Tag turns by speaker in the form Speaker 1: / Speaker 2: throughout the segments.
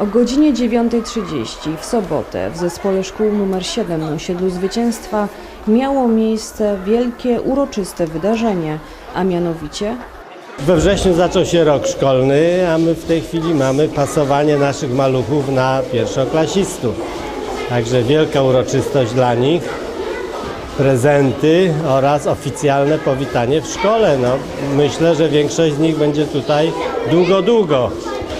Speaker 1: O godzinie 9.30 w sobotę w zespole szkół nr 7 na osiedlu Zwycięstwa miało miejsce wielkie, uroczyste wydarzenie, a mianowicie
Speaker 2: We wrześniu zaczął się rok szkolny, a my w tej chwili mamy pasowanie naszych maluchów na pierwszoklasistów. Także wielka uroczystość dla nich, prezenty oraz oficjalne powitanie w szkole. No, myślę, że większość z nich będzie tutaj długo, długo.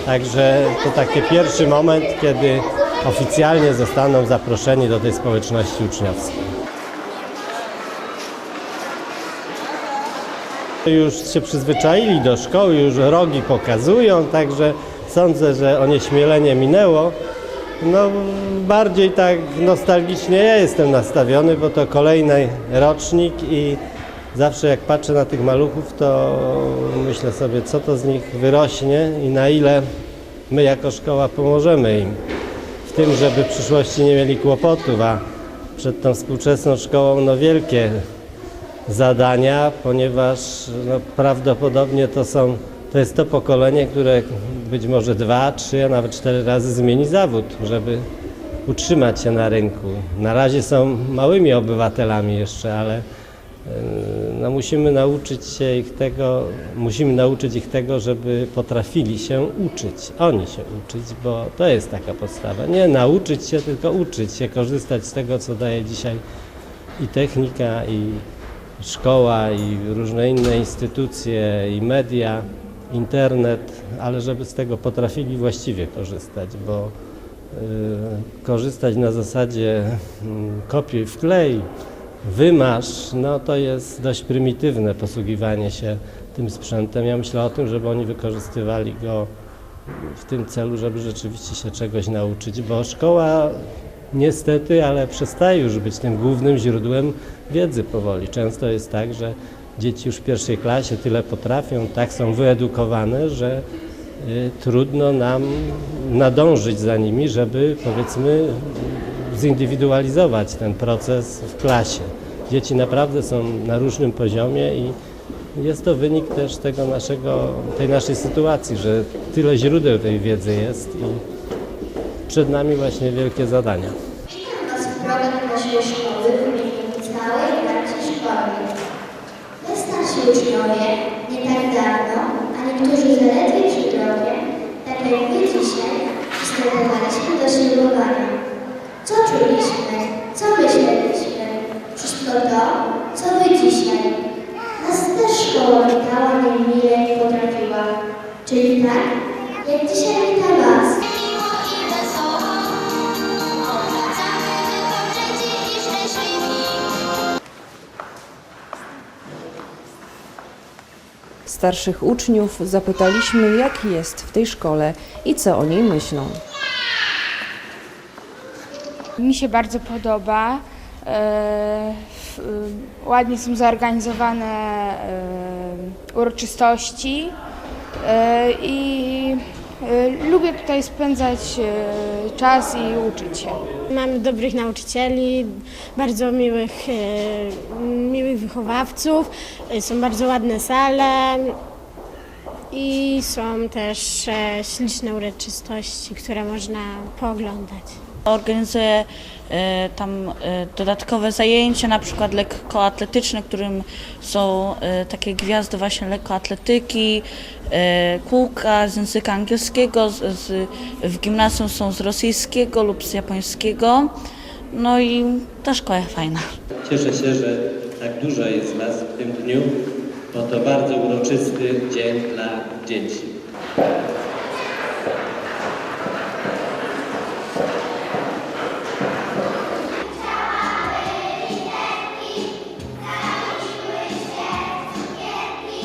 Speaker 2: Także to taki pierwszy moment, kiedy oficjalnie zostaną zaproszeni do tej społeczności uczniowskiej. Już się przyzwyczaili do szkoły, już rogi pokazują, także sądzę, że onieśmielenie minęło. No bardziej tak nostalgicznie ja jestem nastawiony, bo to kolejny rocznik i zawsze jak patrzę na tych maluchów, to myślę sobie, co to z nich wyrośnie i na ile my jako szkoła pomożemy im w tym, żeby w przyszłości nie mieli kłopotów, a przed tą współczesną szkołą no wielkie zadania, ponieważ no, prawdopodobnie to są, to jest to pokolenie, które być może dwa, trzy, a nawet cztery razy zmieni zawód, żeby utrzymać się na rynku. Na razie są małymi obywatelami jeszcze, ale no, musimy nauczyć się ich tego, musimy nauczyć ich tego, żeby potrafili się uczyć, oni się uczyć, bo to jest taka podstawa. Nie nauczyć się, tylko uczyć się, korzystać z tego, co daje dzisiaj i technika, i szkoła, i różne inne instytucje, i media, internet, ale żeby z tego potrafili właściwie korzystać, bo y, korzystać na zasadzie mm, kopiuj wklej, wymasz, no to jest dość prymitywne posługiwanie się tym sprzętem. Ja myślę o tym, żeby oni wykorzystywali go w tym celu, żeby rzeczywiście się czegoś nauczyć, bo szkoła niestety, ale przestaje już być tym głównym źródłem wiedzy powoli. Często jest tak, że dzieci już w pierwszej klasie tyle potrafią, tak są wyedukowane, że y, trudno nam nadążyć za nimi, żeby powiedzmy zindywidualizować ten proces w klasie. Dzieci naprawdę są na różnym poziomie i jest to wynik też tego naszego, tej naszej sytuacji, że tyle źródeł tej wiedzy jest i przed nami właśnie wielkie zadania.
Speaker 3: Uczniowie, nie tak dawno, a niektórzy zaledwie przed rokiem, tak jak wy dzisiaj, przystępowaliśmy do ślubowania. Co czuliśmy? Co myśleliśmy? Wszystko to, co wy dzisiaj. Nas też szkoła witała niemile jak potrafiła. Czyli tak, jak dzisiaj wita was.
Speaker 1: starszych uczniów zapytaliśmy, jak jest w tej szkole i co o niej myślą.
Speaker 4: Mi się bardzo podoba. Y, Ładnie są zorganizowane e, uroczystości e, i lubię tutaj spędzać czas i uczyć się.
Speaker 5: Mamy dobrych nauczycieli, bardzo miłych, miłych wychowawców, są bardzo ładne sale i są też e, śliczne uroczystości, które można pooglądać.
Speaker 6: Organizuję e, tam e, dodatkowe zajęcia, na przykład lekkoatletyczne, którym są e, takie gwiazdy właśnie lekkoatletyki, e, kółka z języka angielskiego, z, z, w gimnazjum są z rosyjskiego lub z japońskiego. No i ta szkoła fajna.
Speaker 2: Cieszę się, że tak dużo jest nas w tym dniu, bo to bardzo uroczysty dzień dla dzieci.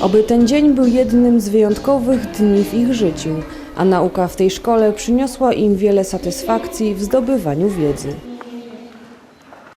Speaker 1: Oby ten dzień był jednym z wyjątkowych dni w ich życiu, a nauka w tej szkole przyniosła im wiele satysfakcji w zdobywaniu wiedzy.